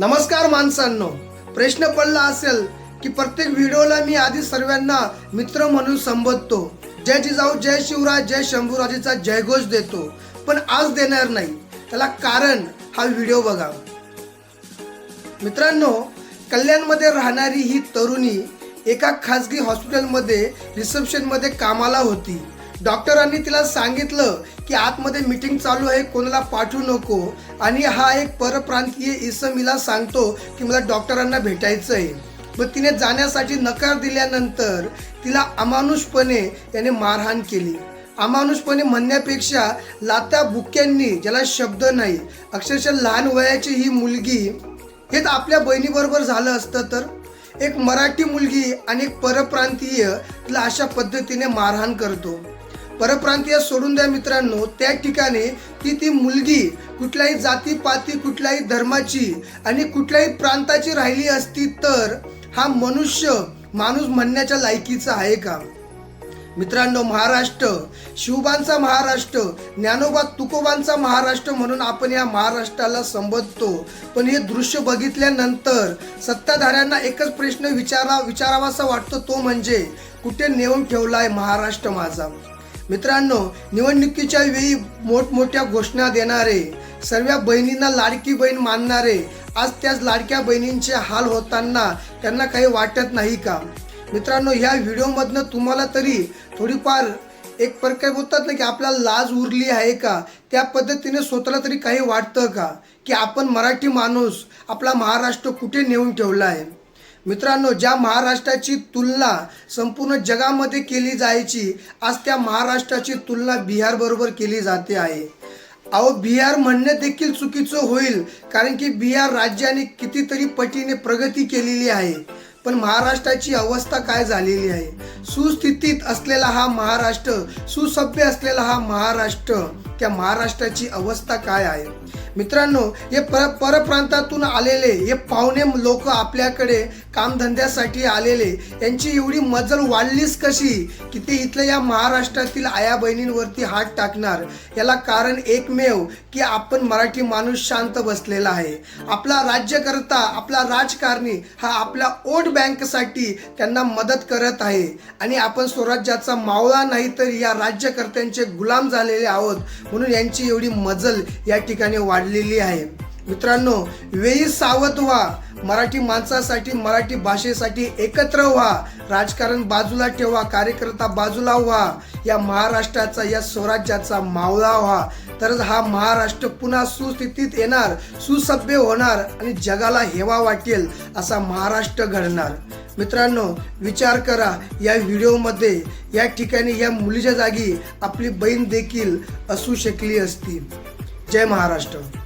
नमस्कार माणसांनो. प्रश्न पडला असेल की प्रत्येक व्हिडिओला मी आधी सर्वांना मित्र म्हणून संबोधतो. जय जिजाऊ जय शिवराज जय शंभूराजेचा जयघोष देतो. पण आज देणार नाही. त्याला कारण हा व्हिडिओ बघा. मित्रांनो कल्याणमध्ये राहणारी ही तरुणी एका खाजगी हॉस्पिटलमध्ये रिसेप्शनमध्ये कामाला होती. डॉक्टरांनी तिला सांगितलं की आतमध्ये मीटिंग चालू आहे कोणाला पाठवू नको. आणि हा एक परप्रांतीय इसमीला सांगतो की मला डॉक्टरांना भेटायचं आहे मग तिने जाण्यासाठी नकार दिल्यानंतर तिला अमानुषपणे याने मारहाण केली. अमानुषपणे म्हणण्यापेक्षा लात्या बुक्यांनी ज्याला शब्द नाही अक्षरशः लहान वयाची ही मुलगी हेच आपल्या बहिणीबरोबर झालं असतं तर? एक मराठी मुलगी आणि एक परप्रांतीय तिला अशा पद्धतीने मारहाण करतो. परप्रांतीय सोडून द्या मित्रांनो. त्या ठिकाणी ती ती मुलगी कुठल्याही जाती पाती कुठल्याही धर्माची आणि कुठल्याही प्रांताची राहिली असती तर हा मनुष्य माणूस म्हणण्याच्या लायकीचा आहे का? मित्रांनो महाराष्ट्र शिवबांचा महाराष्ट्र ज्ञानोबा तुकोबांचा महाराष्ट्र म्हणून आपण या महाराष्ट्राला संबोधतो. पण हे दृश्य बघितल्यानंतर सत्ताधाऱ्यांना एकच प्रश्न विचारा विचारावासा वाटतो तो म्हणजे कुठे नेऊन ठेवलाय महाराष्ट्र माझा? मित्रांनो निवडणुकीच्या वेळी मोठमोठ्या घोषणा देणारे सर्व बहिणींना लाडकी बहीण मानणारे आज त्याच लाडक्या बहिणींचे हाल होताना त्यांना काही वाटत नाही का? मित्रांनो ह्या व्हिडिओमधनं तुम्हाला तरी थोडीफार एक प्रकार बोलतात ना की आपल्याला लाज उरली आहे का? त्या पद्धतीने स्वतःला तरी काही वाटतं का? की आपण मराठी माणूस आपला महाराष्ट्र कुठे नेऊन ठेवला आहे? मित्रांनो ज्या महाराष्ट्राची तुलना संपूर्ण जगामध्ये केली जायची आज त्या महाराष्ट्राची तुलना बिहारबरोबर केली जाते आहे. अहो बिहार म्हणणे देखील चुकीचं होईल कारण की बिहार राज्याने कितीतरी पटीने प्रगती केलेली आहे पण महाराष्ट्राची अवस्था काय झालेली आहे? सुस्थितीत असलेला हा महाराष्ट्र सुसभ्य असलेला हा महाराष्ट्र त्या महाराष्ट्राची अवस्था काय आहे? मित्रांनो हे पर परप्रांतातून आलेले हे पाहुणे लोक आपल्याकडे कामधंद्यासाठी आलेले यांची एवढी मजल वाढलीच कशी की ते इथल्या या महाराष्ट्रातील आया बहिणींवरती हात टाकणार? याला कारण एकमेव की आपण मराठी माणूस शांत बसलेला आहे. आपला राज्यकर्ता आपला राजकारणी हा आपल्या ओट बँकसाठी त्यांना मदत करत आहे. आणि आपण स्वराज्याचा मावळा नाही तर या राज्यकर्त्यांचे गुलाम झालेले आहोत. म्हणून यांची एवढी मजल या ठिकाणी वाढ वाढलेली आहे. मित्रांनो वेळी सावध व्हा. मराठी माणसासाठी मराठी भाषेसाठी एकत्र व्हा. राजकारण बाजूला ठेवा कार्यकर्ता बाजूला व्हा. या महाराष्ट्राचा या स्वराज्याचा मावळा व्हा. तरच हा महाराष्ट्र पुन्हा सुस्थितीत येणार सुसभ्य होणार आणि जगाला हेवा वाटेल असा महाराष्ट्र घडणार. मित्रांनो विचार करा या व्हिडिओमध्ये या ठिकाणी या मुलीच्या जागी आपली बहीण देखील असू शकली असती. जय महाराष्ट्र.